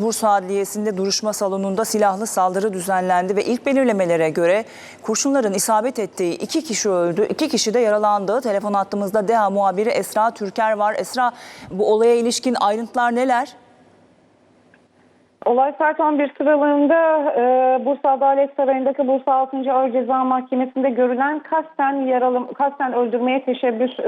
Bursa Adliyesi'nde duruşma salonunda silahlı saldırı düzenlendi ve ilk belirlemelere göre kurşunların isabet ettiği iki kişi öldü, iki kişi de yaralandı. Telefon hattımızda DEHA muhabiri Esra Türker var. Esra bu olaya ilişkin ayrıntılar neler? Olay saat 11 sıralığında e, Bursa Adalet Sarayı'ndaki Bursa 6. Ağır Ceza Mahkemesi'nde görülen kasten yaralı, kasten öldürmeye teşebbüs e,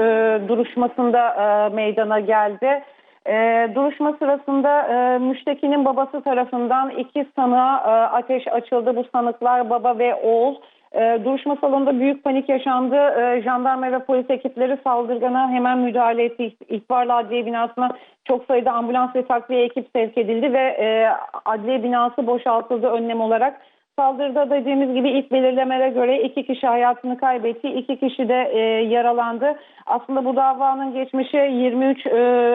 duruşmasında e, meydana geldi. E, duruşma sırasında e, müştekinin babası tarafından iki sanığa e, ateş açıldı. Bu sanıklar baba ve oğul. E, duruşma salonunda büyük panik yaşandı. E, jandarma ve polis ekipleri saldırgana hemen müdahale etti. İhbarla adliye binasına çok sayıda ambulans ve takviye ekip sevk edildi ve e, adliye binası boşaltıldı önlem olarak. Saldırıda dediğimiz gibi ilk belirlemelere göre iki kişi hayatını kaybetti, iki kişi de e, yaralandı. Aslında bu davanın geçmişi 23 e,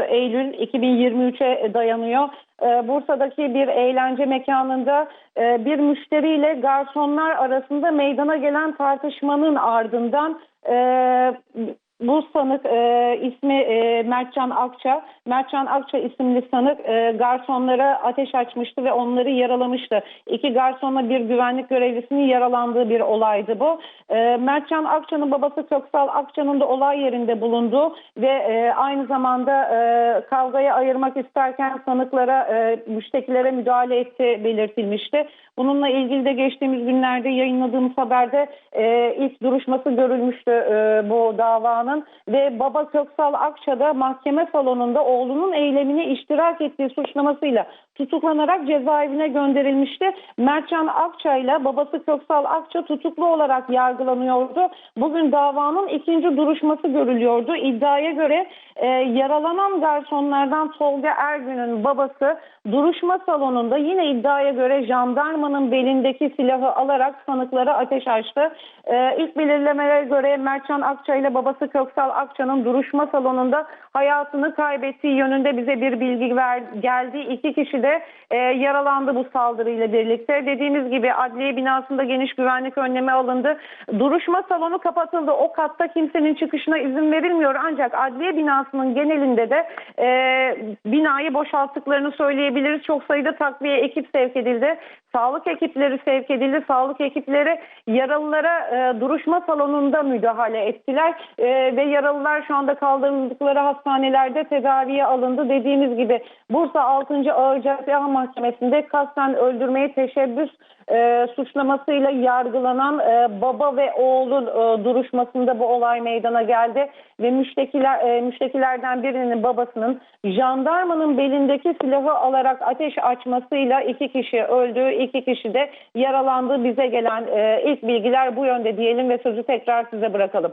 Eylül 2023'e dayanıyor. E, Bursa'daki bir eğlence mekanında e, bir müşteriyle garsonlar arasında meydana gelen tartışmanın ardından e, bu sanık e, ismi e, Mertcan Akça. Mertcan Akça isimli sanık e, garsonlara ateş açmıştı ve onları yaralamıştı. İki garsonla bir güvenlik görevlisinin yaralandığı bir olaydı bu. E, Mertcan Akça'nın babası Köksal Akça'nın da olay yerinde bulundu ve e, aynı zamanda e, kavgayı ayırmak isterken sanıklara, e, müştekilere müdahale etti belirtilmişti. Bununla ilgili de geçtiğimiz günlerde yayınladığımız haberde e, ilk duruşması görülmüştü e, bu davanın ve baba Köksal Akça da mahkeme salonunda oğlunun eylemine iştirak ettiği suçlamasıyla tutuklanarak cezaevine gönderilmişti. Mertcan Akça ile babası Köksal Akça tutuklu olarak yargılanıyordu. Bugün davanın ikinci duruşması görülüyordu. İddiaya göre e, yaralanan garsonlardan Tolga Ergün'ün babası duruşma salonunda yine iddiaya göre jandarmanın belindeki silahı alarak sanıklara ateş açtı. E, ilk belirlemelere göre Mertcan Akça ile babası Köksal Akça'nın duruşma salonunda hayatını kaybettiği yönünde bize bir bilgi ver, geldi. İki kişi de e, yaralandı bu saldırıyla birlikte. Dediğimiz gibi adliye binasında geniş güvenlik önlemi alındı. Duruşma salonu kapatıldı. O katta kimsenin çıkışına izin verilmiyor. Ancak adliye binasının genelinde de e, binayı boşalttıklarını söyleyebiliriz. Çok sayıda takviye ekip sevk edildi. Sağlık ekipleri sevk edildi. Sağlık ekipleri yaralılara e, duruşma salonunda müdahale ettiler. E, ve yaralılar şu anda kaldırıldıkları hastanelerde tedaviye alındı. Dediğimiz gibi Bursa 6. Ağır Ceza Mahkemesi'nde kasten öldürmeye teşebbüs e, suçlamasıyla yargılanan e, baba ve oğlun e, duruşmasında bu olay meydana geldi ve müştekiler e, müştekilerden birinin babasının jandarmanın belindeki silahı alarak ateş açmasıyla iki kişi öldü, iki kişi de yaralandı. Bize gelen e, ilk bilgiler bu yönde diyelim ve sözü tekrar size bırakalım.